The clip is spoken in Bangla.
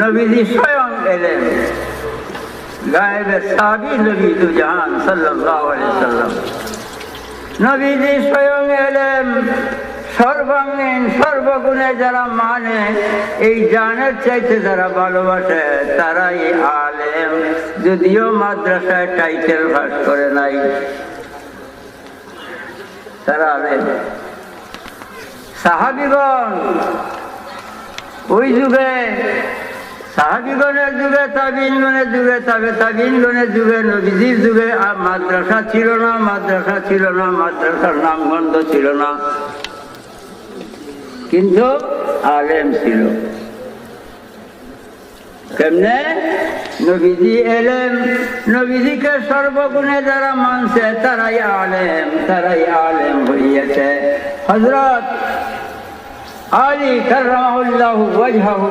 নবীজি স্বয়ং এলেন। গায়েবের সাবি নবী দু জাহান আলাইহি সাল্লাম। নবীজি স্বয়ং এলেন। সর্বাঙ্গীন সর্বগুণে যারা মানে এই জানের চাইতে যারা ভালোবাসে, তারাই আলেম। যদিও মাদ্রাসায় টাইটেল ভাস করে নাই। তারা আলেম। সাহাবিগণ, ওই যুগে সাহাবিগণের যুগে তাবিনগণের যুগে তবে তাবিনগণের যুগে নবীজির যুগে আর মাদ্রাসা ছিল না, মাদ্রাসা ছিল না, মাদ্রাসার নামগন্ধ ছিল না। কিন্তু আলেম ছিল। কেমনে? নবীজি এলেম, নবীজিকে সর্বগুণে যারা মানছে তারাই আলেম তারাই আলেম হইয়াছে। হজরত আলী ওয়াজহাহু।